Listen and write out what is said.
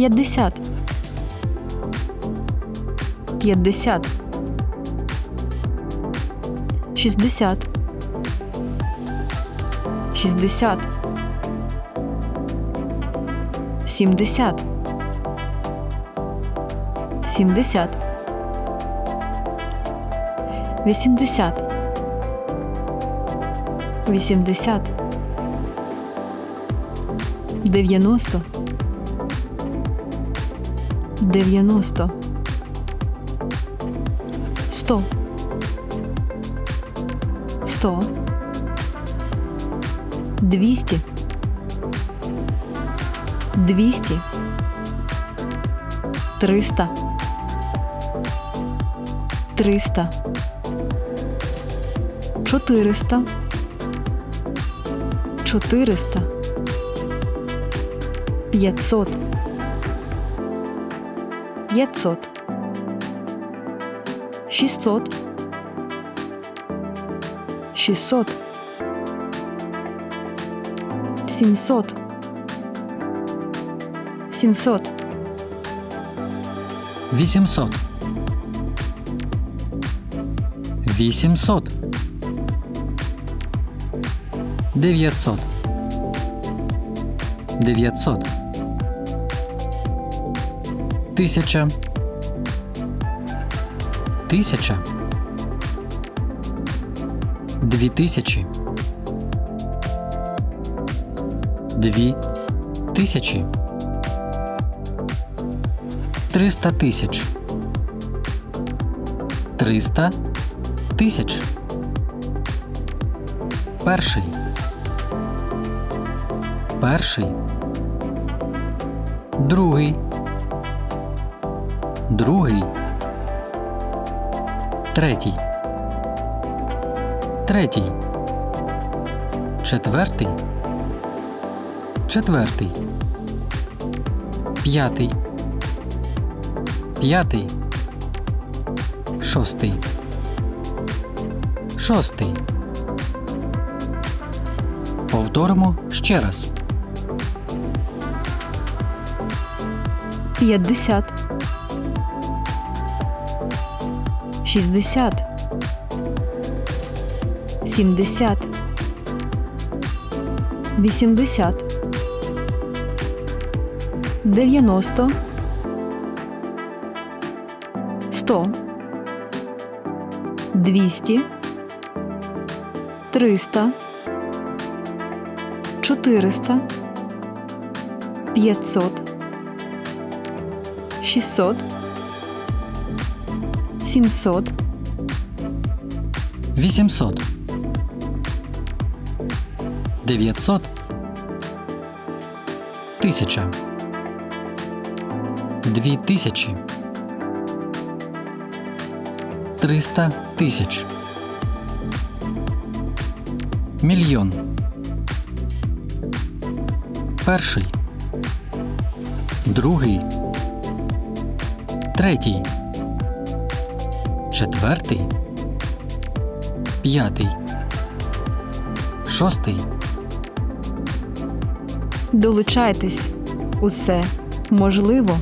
п'ятдесят, п'ятдесят, шістдесят, шістдесят, сімдесят, сімдесят, вісімдесят, вісімдесят, дев'яносто, дев'яносто, сто, сто, двісті, двісті, триста, триста, чотириста, чотириста, п'ятсот, п'ятсот, шістсот, шістсот, сімсот, сімсот, вісімсот, вісімсот, дев'ятсот, дев'ятсот, тисяча, тисяча, дві тисячі, дві тисячі. Триста тисяч. Триста тисяч. Перший. Перший. Другий. Другий. Третій. Третій. Четвертий. Четвертий. П'ятий. П'ятий. Шостий. Шостий. Повторимо ще раз. п'ятдесят, шістдесят, сімдесят, вісімдесят, дев'яносто, сто, двісті, триста, чотириста, п'ятсот. 600 700 Вісімсот. Дев'ятсот. Тисяча. Дві тисячі. Триста тисяч. Мільйон. Перший. Другий. Третій. Четвертий. П'ятий. Шостий. Долучайтесь. Усе можливо.